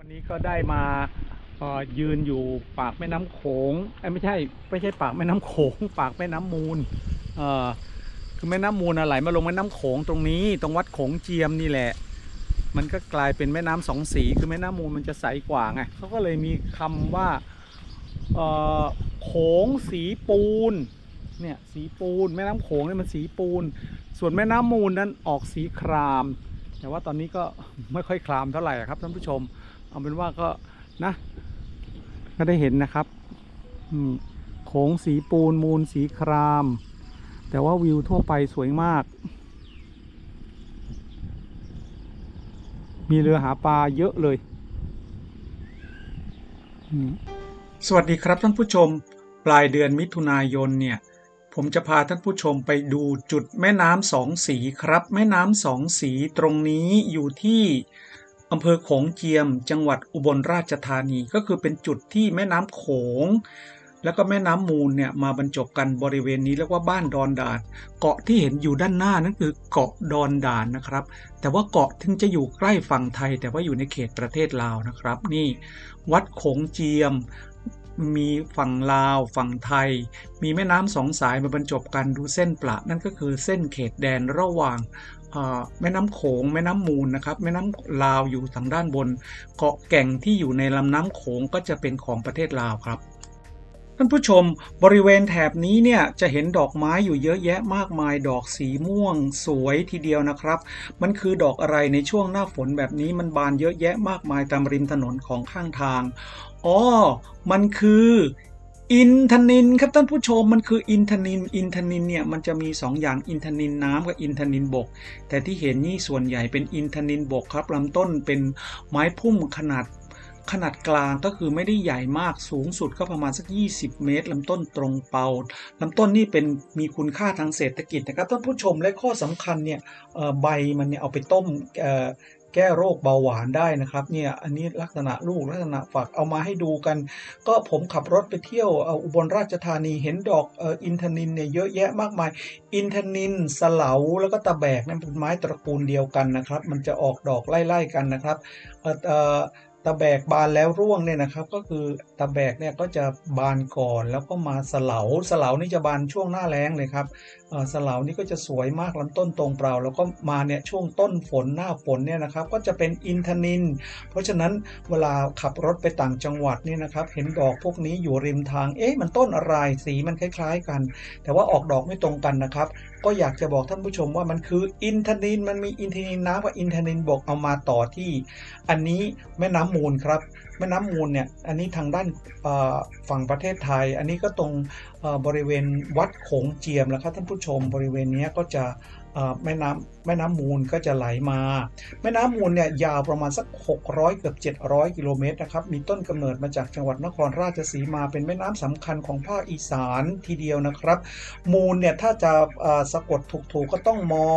วันนี้ก็ได้มาออยืนอยู่ปากแม่น้ำโขงเอ้ไม่ใช่ไม่ใช่ปากแม่น้ำโขง ปากแม่น้ำมูลเออคือแม่น้ำมูลอะไหลมาลงแม่น้ำโขงตรงนี้ ตรงวัดโขงเจียมนี่แหละ มันก็กลายเป็นแม่น้ำสองสี คือแม่น้ำมูลมันจะใสกว่าไงเขาก็เลยมีคำว่าโขงสีปูนเนี่ยสีปูนแม่น้ำโขงเนี่ยมันสีปูน ส่วนแม่น้ำมูลนั้นออกสีคราม แต่ว่าตอนนี้ก็ไม่ค่อยคลามเท่าไหร่ครับท่านผู้ชม เอาเป็นว่าก็นะก็ได้เห็นนะครับโขงสีปูนมูลสีคราม แต่ว่าวิวทั่วไปสวยมาก มีเรือหาปลาเยอะเลย สวัสดีครับท่านผู้ชม ปลายเดือนมิถุนายนเนี่ย ผมจะพาท่านผู้ชมไปดูจุดแม่น้ำสองสีครับ แม่น้ำสองสีตรงนี้อยู่ที่ อำเภอโขงเจียม จังหวัดอุบลราชธานีก็คือเป็นจุดที่แม่น้ำโขง แล้วก็แม่น้ำมูลเนี่ยมาบรรจบกันบริเวณนี้เรียกว่าบ้านดอนดานเกาะที่เห็นอยู่ด้านหน้านั่นคือเกาะดอนดานนะครับ แต่ว่าเกาะถึงจะอยู่ใกล้ฝั่งไทย แต่ว่าอยู่ในเขตประเทศลาวนะครับ นี่ วัดโขงเจียมมีฝั่งลาวฝั่งไทย มีแม่น้ำสองสายมาบรรจบกันดูเส้นประนั่นก็คือเส้นเขตแดนระหว่าง แม่น้ำโขงแม่น้ำมูลนะครับ แม่น้ำลาวอยู่ทางด้านบน เกาะแก่งที่อยู่ในลำน้ำโขงก็จะเป็นของประเทศลาวครับท่านผู้ชมบริเวณแถบนี้เนี่ยจะเห็นดอกไม้อยู่เยอะแยะมากมาย ดอกสีม่วง สวยทีเดียวนะครับ มันคือดอกอะไรในช่วงหน้าฝนแบบนี้มันบานเยอะแยะมากมายตามริมถนนของข้างทางอ๋อมันคือ อินทนินครับท่านผู้ชมมันคืออินทนิน อินทนินเนี่ยมันจะมี 2 อย่างอินทนินน้ำกับอินทนินบก แต่ที่เห็นนี่ส่วนใหญ่เป็นอินทนินบกครับลำต้นเป็นไม้พุ่มขนาดขนาดกลางก็คือไม่ได้ใหญ่มากสูงสุดก็ประมาณสัก 20 เมตรลำต้นตรงเปาลำต้นนี่เป็นมีคุณค่าทางเศรษฐกิจนะครับท่านผู้ชมและข้อสำคัญเนี่ยใบมันเนี่ยเอาไปต้มเแก้โรคเบาหวานได้นะครับเนี่ยอันนี้ลักษณะลูกลักษณะฝักเอามาให้ดูกัน ก็ผมขับรถไปเที่ยวอุบลราชธานีเห็นดอกอินทนินเนี่ยเยอะแยะมากมาย อินทนินสเหลาแล้วก็ตะแบกนั่นเป็นไม้ตระกูลเดียวกันนะครับ มันจะออกดอกไล่ๆกันนะครับตะแบกบานแล้วร่วงเนี่ยนะครับ ก็คือตะแบกเนี่ยก็จะบานก่อนแล้วก็มาสเหลาสเหลานี่จะบานช่วงหน้าแล้งเลยครับ สลาวนี่ก็จะสวยมากลำต้นตรงเปล่า แล้วก็มาเนี่ยช่วงต้นฝนหน้าฝนเนี่ยนะครับก็จะเป็นอินทนิน เพราะฉะนั้นเวลาขับรถไปต่างจังหวัดเนี่ยนะครับ เห็นดอกพวกนี้อยู่ริมทาง เอ๊ะมันต้นอะไรสีมันคล้าย ๆ กัน แต่ว่าออกดอกไม่ตรงกันนะครับ ก็อยากจะบอกท่านผู้ชมว่ามันคืออินทนินมันมีอินทนินน้ำกับอินทนินบกเอามาต่อที่ อันนี้แม่น้ำมูลครับ แม่น้ำมูลเนี่ย อันนี้ทางด้านฝั่งประเทศไทย อันนี้ก็ตรงบริเวณวัดโขงเจียมแล้วครับท่านผู้ชมบริเวณนี้ก็จะ แม่น้ำแม่น้ำมูลก็จะไหลมา แม่น้ำมูลเนี่ยยาวประมาณสัก 600 เกือบ 700 กิโลเมตรนะครับ มีต้นกำเนิดมาจากจังหวัดนครราชสีมาเป็นแม่น้ำสำคัญของภาคอีสานทีเดียวนะครับ มูลเนี่ยถ้าจะสะกดถูกๆก็ต้องมอ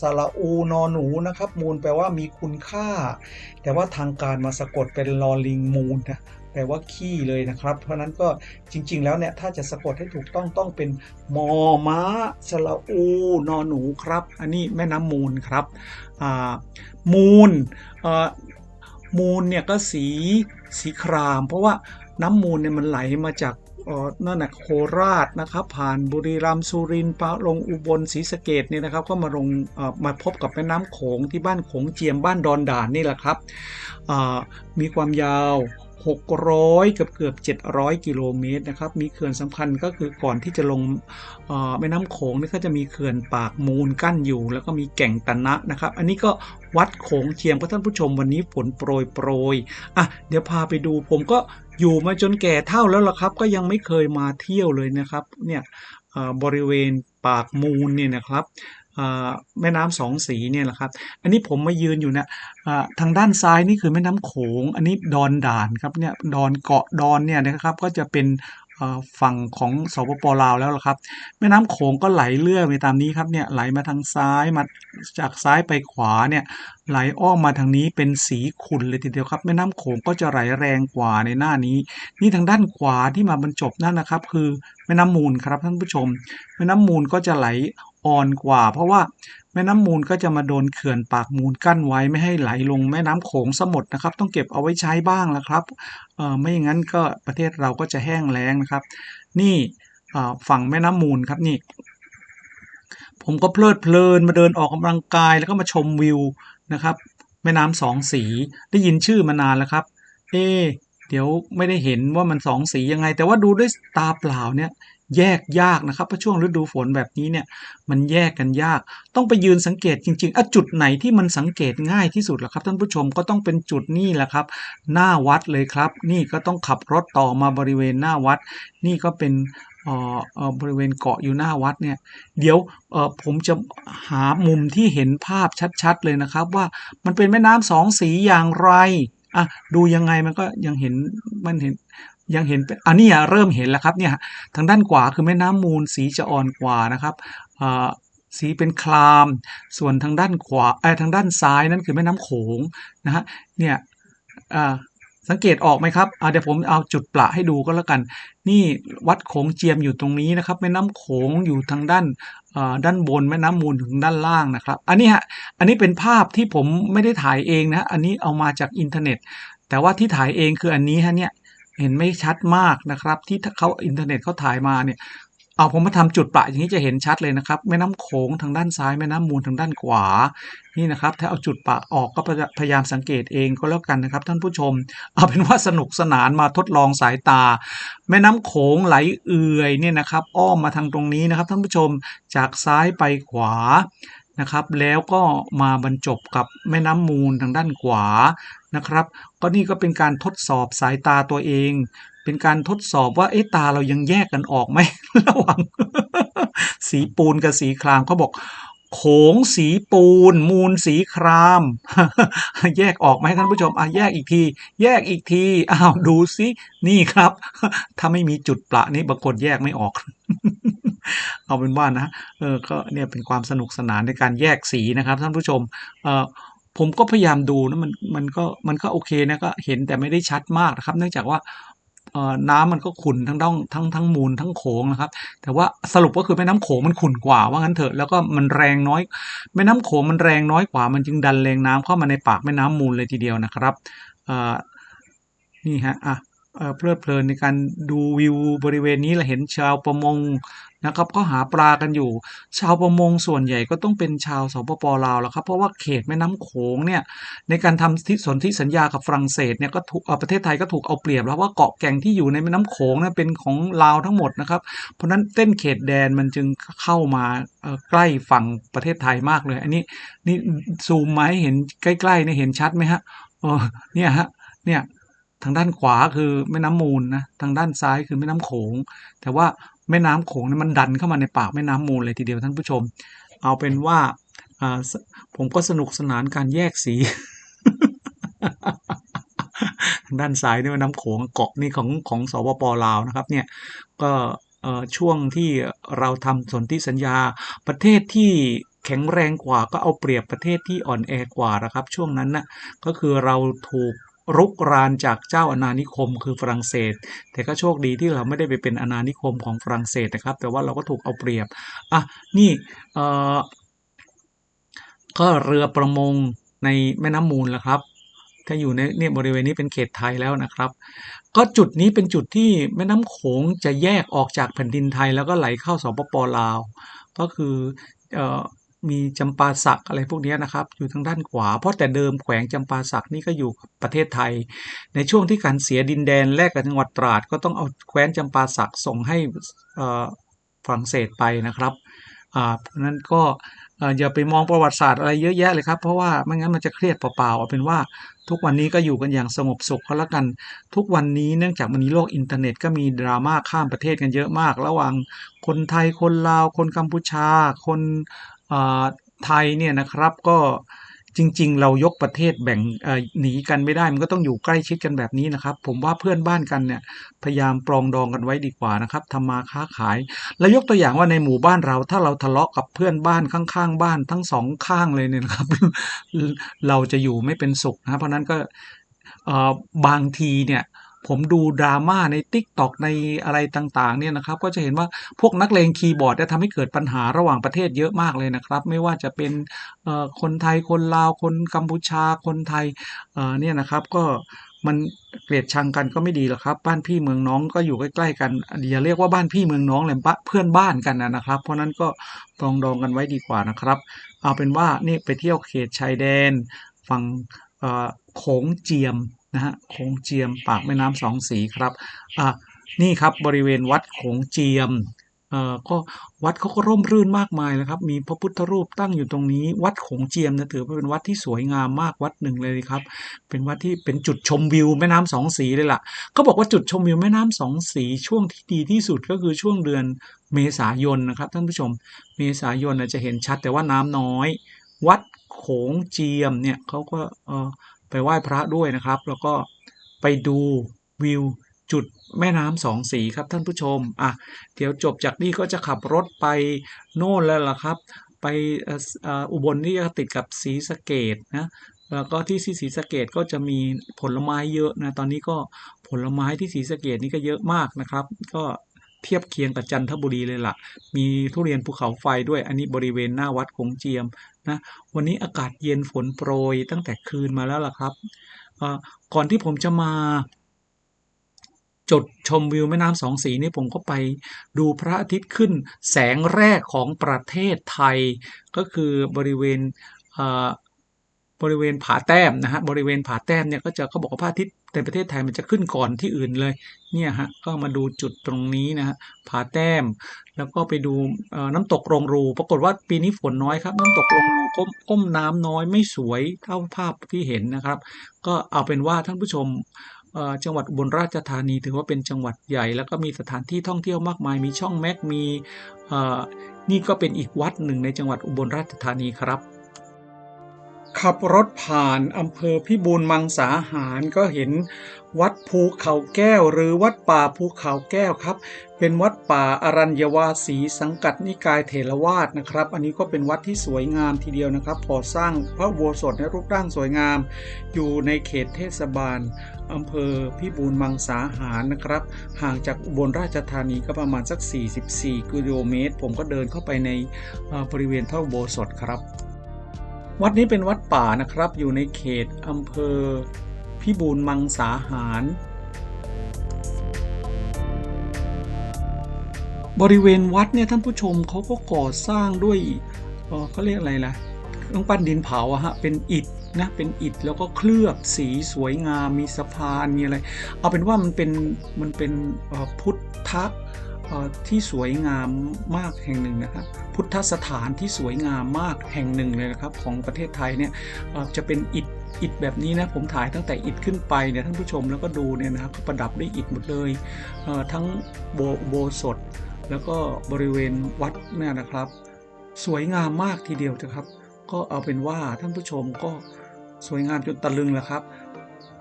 สระอูนอหนูนะครับ มูลแปลว่ามีคุณค่า แต่ว่าทางการมาสะกดเป็นลอลิงมูลนะ แปลว่าขี้เลยนะครับ เพราะนั้นก็จริง ๆ แล้วเนี่ยถ้าจะสะกดให้ถูกต้องต้องเป็นมอม้าสระอูนอหนูครับ อันนี้แม่น้ำมูลครับมูลมูลเนี่ยก็สีสีคราม เพราะว่าน้ำมูลเนี่ยมันไหลมาจากเนั่นนะโคราชนะครับ ผ่านบุรีรัมย์สุรินทร์ปะลงอุบลศรีสะเกดเนี่ยนะครับ ก็มาลงมาพบกับแม่น้ำโขงที่บ้านโขงเจียมบ้านดอนด่านนี่แหละครับมีความยาว 600 เกือบเกือบ700 กิโลเมตรนะครับมีเขื่อนสำคัญก็คือก่อนที่จะลงเอ่อแม่น้ำโขงนี่ก็จะมีเขื่อนปากมูลกั้นอยู่ แล้วก็มีแก่งตะนะนะครับ อันนี้ก็วัดโขงเจียมครับท่านผู้ชมวันนี้ฝนโปรยโปรยอะเดี๋ยวพาไปดูผมก็อยู่มาจนแก่เท่าแล้วล่ะครับ ก็ยังไม่เคยมาเที่ยวเลยนะครับเนี่ยบริเวณปากมูลเนี่ยนะครับ แม่น้ำสองสีเนี่ยแหละครับ อันนี้ผมมายืนอยู่เนี่ยทางด้านซ้ายนี่คือแม่น้ำโขง อันนี้ดอนด่านครับเนี่ยดอนเกาะดอนเนี่ยนะครับก็จะเป็นฝั่งของสปปลาวแล้วล่ะครับ แม่น้ำโขงก็ไหลเรื่อยไปตามนี้ครับเนี่ยไหลมาทางซ้ายมาจากซ้ายไปขวาเนี่ยไหลอ้อมมาทางนี้เป็นสีขุ่นเลยทีเดียวครับแม่น้ำโขงก็จะไหลแรงกว่าในหน้านี้ นี่ทางด้านขวาที่มาบรรจบนั่นนะครับ คือแม่น้ำมูลครับท่านผู้ชม แม่น้ำมูลก็จะไหล อ่อนกว่า เพราะว่าแม่น้ำมูลก็จะมาโดนเขื่อนปากมูลกั้นไว้ไม่ให้ไหลลงแม่น้ำโขงสมดนะครับ ต้องเก็บเอาไว้ใช้บ้างแล้วครับเออไม่อย่างนั้นก็ประเทศเราก็จะแห้งแล้งนะครับ นี่ฝั่งแม่น้ำมูลครับนี่ ผมก็เพลิดเพลินมาเดินออกกำลังกายแล้วก็มาชมวิวนะครับ แม่น้ำสองสีได้ยินชื่อมานานแล้วครับ เอเดี๋ยวไม่ได้เห็นว่ามันสองสียังไง แต่ว่าดูด้วยตาเปล่าเนี่ย แยกยากนะครับเพราะช่วงฤดูฝนแบบนี้เนี่ยมันแยกกันยาก ต้องไปยืนสังเกตจริงๆอะจุดไหนที่มันสังเกตง่ายที่สุดล่ะครับ ท่านผู้ชมก็ต้องเป็นจุดนี่แหละครับ หน้าวัดเลยครับ นี่ก็ต้องขับรถต่อมาบริเวณหน้าวัด นี่ก็เป็นบริเวณเกาะอยู่หน้าวัดเนี่ย เดี๋ยวผมจะหามุมที่เห็นภาพชัดๆเลยนะครับ ว่ามันเป็นแม่น้ำสองสีอย่างไรอะดูยังไงมันก็ยังเห็นมันเห็น ยังเห็นเป็นอันนี้เริ่มเห็นแล้วครับเนี่ยทางด้านขวาคือแม่น้ำมูลสีจะอ่อนกว่านะครับสีเป็นคลาม ส่วนทางด้านขวาไอ้ทางด้านซ้ายนั่นคือแม่น้ำโขงนะฮะเนี่ยสังเกตออกไหมครับเดี๋ยวผมเอาจุดประให้ดูก็แล้วกัน นี่วัดโขงเจียมอยู่ตรงนี้นะครับ แม่น้ำโขงอยู่ทางด้านด้านบนแม่น้ำมูลถึงด้านล่างนะครับ อันนี้ฮะอันนี้เป็นภาพที่ผมไม่ได้ถ่ายเองนะ อันนี้เอามาจากอินเทอร์เน็ต แต่ว่าที่ถ่ายเองคืออันนี้ฮะเนี่ย เห็นไม่ชัดมากนะครับ ที่เขาอินเทอร์เน็ตเขาถ่ายมาเนี่ยเอาผมมาทำจุดประอย่างนี้จะเห็นชัดเลยนะครับ แม่น้ำโขงทางด้านซ้ายแม่น้ำมูลทางด้านขวานี่นะครับ ถ้าเอาจุดประออกก็พยายามสังเกตเองก็แล้วกันนะครับ ท่านผู้ชม เอาเป็นว่าสนุกสนานมาทดลองสายตา แม่น้ำโขงไหลเอื่อยเนี่ยนะครับ อ้อมมาทางตรงนี้นะครับ ท่านผู้ชมจากซ้ายไปขวา นะครับ แล้วก็มาบรรจบกับแม่น้ำมูลทางด้านขวานะครับ ก็นี่ก็เป็นการทดสอบสายตาตัวเอง เป็นการทดสอบว่าเอ๊ะตาเรายังแยกกันออกไหมระหว่างสีปูนกับสีครามเขาบอกโขงสีปูน มูลสีคราม แยกออกไหมท่านผู้ชมอะแยกอีกที แยกอีกทีอ้าวดูสินี่ครับ ถ้าไม่มีจุดประนี่บางคนแยกไม่ออก เอาเป็นว่านะเออก็เนี่ยเป็นความสนุกสนานในการแยกสีนะครับท่านผู้ชมเออผมก็พยายามดูนะมันมันก็มันก็โอเคนะก็เห็นแต่ไม่ได้ชัดมากนะครับ เนื่องจากว่าน้ำมันก็ขุ่นทั้งต้องทั้งทั้งมูลทั้งโขงนะครับ แต่ว่าสรุปก็คือแม่น้ำโขงมันขุ่นกว่าว่างั้นเถอะแล้วก็มันแรงน้อย แม่น้ำโขงมันแรงน้อยกว่า มันจึงดันแรงน้ำเข้ามาในปากแม่น้ำมูลเลยทีเดียวนะครับนี่ฮะอะเพลิดเพลินในการดูวิวบริเวณนี้เราเห็นชาวประมง นะครับก็หาปลากันอยู่ ชาวประมงส่วนใหญ่ก็ต้องเป็นชาวสปปลาวแล้วครับ เพราะว่าเขตแม่น้ำโขงเนี่ยในการทำสนธิสัญญากับฝรั่งเศสเนี่ยก็ถูกประเทศไทยก็ถูกเอาเปรียบแล้วว่าเกาะแก่งที่อยู่ในแม่น้ำโขงเนี่ยเป็นของลาวทั้งหมดนะครับ เพราะนั้นเต้นเขตแดนมันจึงเข้ามาใกล้ฝั่งประเทศไทยมากเลย อันนี้นี่ซูมมาให้เห็นใกล้ๆเนี่ยเห็นชัดไหมฮะเออเนี่ยฮะเนี่ยทางด้านขวาคือแม่น้ำมูลนะทางด้านซ้ายคือแม่น้ำโขง แต่ว่า แม่น้ำโขงนี่มันดันเข้ามาในปากแม่น้ำมูลเลยทีเดียวท่านผู้ชม เอาเป็นว่าผมก็สนุกสนานการแยกสีด้านซ้ายนี่แม่น้ำโขงเกาะนี่ของของสปปลาวนะครับเนี่ยก็ช่วงที่เราทำสนธิสัญญาประเทศที่แข็งแรงกว่าก็เอาเปรียบประเทศที่อ่อนแอกว่านะครับ ช่วงนั้นนะ่ะก็คือเราถูก รุกรานจากเจ้าอาณานิคมคือฝรั่งเศส แต่ก็โชคดีที่เราไม่ได้ไปเป็นอาณานิคมของฝรั่งเศสนะครับ แต่ว่าเราก็ถูกเอาเปรียบอะนี่เออก็เรือประมงในแม่น้ำมูลแล้วครับถ้าอยู่ในเนี่ยบริเวณนี้เป็นเขตไทยแล้วนะครับ ก็จุดนี้เป็นจุดที่แม่น้ำโขงจะแยกออกจากแผ่นดินไทยแล้วก็ไหลเข้าสปปลาว ก็คือเออ มีจำปาสักอะไรพวกนี้นะครับ อยู่ทางด้านขวา เพราะแต่เดิมแขวงจำปาสักนี่ก็อยู่ประเทศไทย ในช่วงที่การเสียดินแดนแลกกับจังหวัดตราด ก็ต้องเอาแคว้นจำปาสักส่งให้ฝรั่งเศสไปนะครับเพราะนั้นก็อย่าไปมองประวัติศาสตร์อะไรเยอะแยะเลยครับ เพราะว่าไม่งั้นมันจะเครียดเปล่าๆเอาเป็นว่าทุกวันนี้ก็อยู่กันอย่างสงบสุขก็แล้วกัน ทุกวันนี้เนื่องจากมันมีโลกอินเทอร์เน็ตก็มีดราม่าข้ามประเทศกันเยอะมาก ระหว่างคนไทยคนลาวคนกัมพูชา คน ไทยเนี่ยนะครับก็จริง ๆ เรายกประเทศแบ่งหนีกันไม่ได้ มันก็ต้องอยู่ใกล้ชิดกันแบบนี้นะครับ ผมว่าเพื่อนบ้านกันเนี่ยพยายามปรองดองกันไว้ดีกว่านะครับทำมาค้าขาย แล้วยกตัวอย่างว่าในหมู่บ้านเรา ถ้าเราทะเลาะกับเพื่อนบ้านข้างๆ บ้านทั้งสองข้างเลยเนี่ยนะครับ เราจะอยู่ไม่เป็นสุขนะเพราะนั้นก็บางทีเนี่ย ผมดูดราม่าใน t ิ k t o k ในอะไรต่างๆเนี่ยนะครับก็จะเห็นว่าพวกนักเลงคีย์บอร์ดเนี่ยทำให้เกิดปัญหาระหว่างประเทศเยอะมากเลยนะครับ ไม่ว่าจะเป็นคนไทยคนลาวคนกัมพูชาคนไทยเนี่ยนะครับก็มันเกลียดชังกันก็ไม่ดีหรอกครับ บ้านพี่เมืองน้องก็อยู่ใกล้ๆกันอย่าเรียกว่าบ้านพี่เมืองน้องเลยเพื่อนบ้านกันนะครับ เพราะนั้นก็ปรองดองกันไว้ดีกว่านะครับ เอาเป็นว่านี่ไปเที่ยวเขตชายแดนฝั่งโขงเจียม นะฮะโขงเจียมปากแม่น้ำสองสีครับอะนี่ครับบริเวณวัดโขงเจียมเอ่อก็วัดเขาก็ร่มรื่นมากมายเลยครับ มีพระพุทธรูปตั้งอยู่ตรงนี้ วัดโขงเจียมนะถือว่าเป็นวัดที่สวยงามมากวัดหนึ่งเลยครับ เป็นวัดที่เป็นจุดชมวิวแม่น้ำสองสีเลยล่ะเขาบอกว่าจุดชมวิวแม่น้ำสองสีช่วงที่ดีที่สุดก็คือช่วงเดือนเมษายนนะครับท่านผู้ชม เมษายนจะเห็นชัดแต่ว่าน้ำน้อย วัดโขงเจียมเนี่ยเขาก็เออ ไปไหว้พระด้วยนะครับ แล้วก็ไปดูวิวจุดแม่น้ำสองสีครับท่านผู้ชม อะ เดี๋ยวจบจากนี่ก็จะขับรถไปโน่นแล้วล่ะครับ ไปอุบลที่จะติดกับศรีสะเกดนะ แล้วก็ที่ศรีสะเกดก็จะมีผลไม้เยอะนะ ตอนนี้ก็ผลไม้ที่ศรีสะเกดนี่ก็เยอะมากนะครับ ก็ เทียบเคียงกับจันทบุรีเลยล่ะ มีทุเรียนภูเขาไฟด้วยอันนี้บริเวณหน้าวัดคงเจียมนะวันนี้อากาศเย็นฝนโปรยตั้งแต่คืนมาแล้วล่ะครับก่อนที่ผมจะมาจุดชมวิวแม่น้ำสองสีนี่ผมก็ไปดูพระอาทิตย์ขึ้นแสงแรกของประเทศไทย ก็คือบริเวณบริเวณผาแต้มนะฮะบริเวณผาแต้มเนี่ยก็จะเขาบอกว่าพระอาทิตย์ ในประเทศไทยมันจะขึ้นก่อนที่อื่นเลย เนี่ยฮะก็มาดูจุดตรงนี้นะฮะผาแต้ม แล้วก็ไปดูน้ำตกโรงรู ปรากฏว่าปีนี้ฝนน้อยครับ น้ำตกโรงรูก้มก้มน้ำน้อยไม่สวยเท่าภาพที่เห็นนะครับ ก็เอาเป็นว่าท่านผู้ชมจังหวัดอุบลราชธานีถือว่าเป็นจังหวัดใหญ่ แล้วก็มีสถานที่ท่องเที่ยวมากมาย มีช่องแม็กมีนี่ก็เป็นอีกวัดหนึ่งในจังหวัดอุบลราชธานีครับ ขับรถผ่านอำเภอพิบูลมังสาหารก็เห็นวัดภูเขาแก้วหรือวัดป่าภูเขาแก้วครับ เป็นวัดป่าอรัญญวาสีสังกัดนิกายเถรวาทนะครับ อันนี้ก็เป็นวัดที่สวยงามทีเดียวนะครับก่อสร้างพระโบสถในรูปร่างสวยงาม อยู่ในเขตเทศบาลอำเภอพิบูลมังสาหารนะครับ ห่างจากอุบลราชธานีก็ประมาณสัก 44 กิโลเมตร ผมก็เดินเข้าไปในบริเวณพระโบสถครับ วัดนี้เป็นวัดป่านะครับ อยู่ในเขตอำเภอ พิบูลมังสาหาร บริเวณวัดเนี่ยท่านผู้ชมเขาก็ก่อสร้างด้วยเขาเรียกอะไรล่ะต้องปั้นดินเผาอะฮะ เป็นอิฐนะ เป็นอิฐแล้วก็เคลือบสีสวยงาม มีสะพาน มีอะไร เอาเป็นว่ามันเป็น มันเป็นพุทธ ที่สวยงามมากแห่งหนึ่งนะครับ พุทธสถานที่สวยงามมากแห่งหนึ่งเลยนะครับ ของประเทศไทยเนี่ยจะเป็นอิฐอิฐแบบนี้นะผมถ่ายตั้งแต่อิฐขึ้นไปเนี่ยท่านผู้ชมแล้วก็ดูเนี่ยนะครับประดับด้วยอิฐหมดเลยทั้งโบโบสถแล้วก็บริเวณวัดเนี่ยนะครับ สวยงามมากทีเดียวนะครับ ก็เอาเป็นว่าท่านผู้ชมก็สวยงามจนตะลึงแหละครับ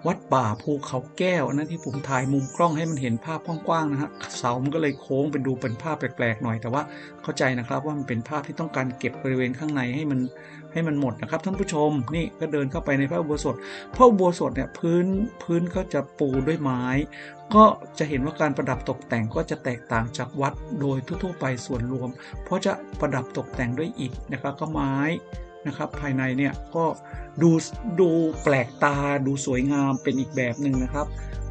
วัดป่าภูเขาแก้วนะที่ผมถ่ายมุมกล้องให้มันเห็นภาพกว้างๆนะฮะเสามันก็เลยโค้งเป็นดูเป็นภาพแปลกๆหน่อย แต่ว่าเข้าใจนะครับว่ามันเป็นภาพที่ต้องการเก็บบริเวณข้างในให้มันให้มันหมดนะครับท่านผู้ชมนี่ก็เดินเข้าไปในพระอุโบสถพระอุโบสถเนี่ยพื้นพื้นก็จะปูด้วยไม้ ก็จะเห็นว่าการประดับตกแต่งก็จะแตกต่างจากวัดโดยทั่วๆไปส่วนรวม เพราะจะประดับตกแต่งด้วยอิฐนะครับก็ไม้ นะครับ ภายในเนี่ยก็ดูดูแปลกตาดูสวยงามเป็นอีกแบบหนึ่งนะครับ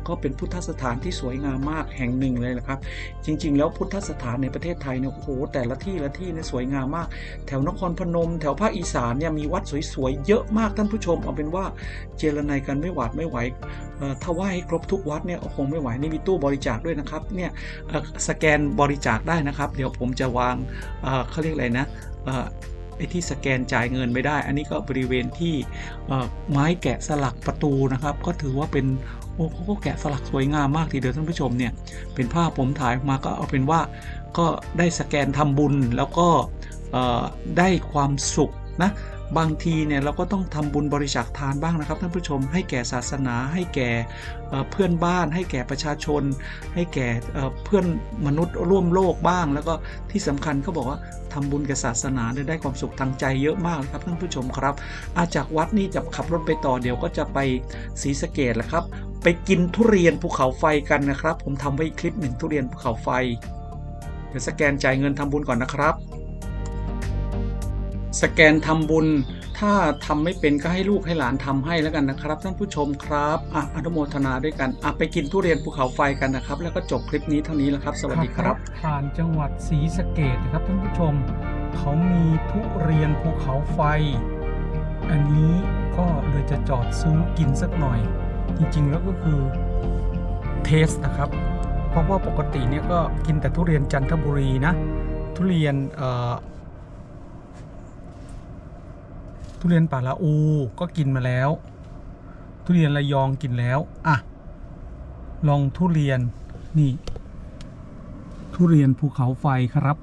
ก็เป็นพุทธสถานที่สวยงามมากแห่งหนึ่งเลยนะครับ จริง ๆ แล้วพุทธสถานในประเทศไทยเนี่ยโอ้โหแต่ละที่ละที่เนี่ยสวยงามมาก แถวนครพนม แถวภาคอีสานเนี่ยมีวัดสวยๆเยอะมากท่านผู้ชมเอาเป็นว่าเจรนายกันไม่หวาดไม่ไหวถ้าไหว้ให้ครบทุกวัดเนี่ยคงไม่ไหวนี่มีตู้บริจาคด้วยนะครับเนี่ยสแกนบริจาคได้นะครับ เดี๋ยวผมจะวางเอ่อเขาเรียกอะไรนะเอ่อ ไอ้ที่สแกนจ่ายเงินไม่ได้ อันนี้ก็บริเวณที่ไม้แกะสลักประตูนะครับ ก็ถือว่าเป็นโอ้เขาก็แกะสลักสวยงามมากทีเดียวท่านผู้ชมเนี่ยเป็นภาพผมถ่ายออกมาก็เอาเป็นว่าก็ได้สแกนทำบุญแล้วก็ได้ความสุขนะ บางทีเนี่ยเราก็ต้องทำบุญบริจาคทานบ้างนะครับท่านผู้ชม ให้แก่ศาสนา ให้แก่เพื่อนบ้าน ให้แก่ประชาชน ให้แก่เพื่อนมนุษย์ร่วมโลกบ้าง แล้วก็ที่สำคัญเขาบอกว่าทำบุญกับศาสนาได้ความสุขทางใจเยอะมากเลยครับท่านผู้ชมครับ อาจากวัดนี่จะขับรถไปต่อเดี๋ยวก็จะไปศรีสะเกดแหละครับ ไปกินทุเรียนภูเขาไฟกันนะครับ ผมทำไว้คลิปหนึ่งทุเรียนภูเขาไฟเดี๋ยวสแกนจ่ายเงินทำบุญก่อนนะครับ สแกนทำบุญ ถ้าทำไม่เป็นก็ให้ลูกให้หลานทำให้แล้วกันนะครับ ท่านผู้ชมครับอะอนุโมทนาด้วยกันอะไปกินทุเรียนภูเขาไฟกันนะครับ แล้วก็จบคลิปนี้เท่านี้แล้วครับ สวัสดีครับ ผ่านจังหวัดศรีสะเกดนะครับท่านผู้ชม เขามีทุเรียนภูเขาไฟ อันนี้ก็เลยจะจอดซื้อกินสักหน่อย จริงๆแล้วก็คือเทสนะครับเพราะว่าปกติเนี่ยก็กินแต่ทุเรียนจันทบุรีนะ ทุเรียนเอ่อ ทุเรียนป่าละอูก็กินมาแล้ว ทุเรียนระยองกินแล้วอะลองทุเรียนนี่ ทุเรียนภูเขาไฟครับ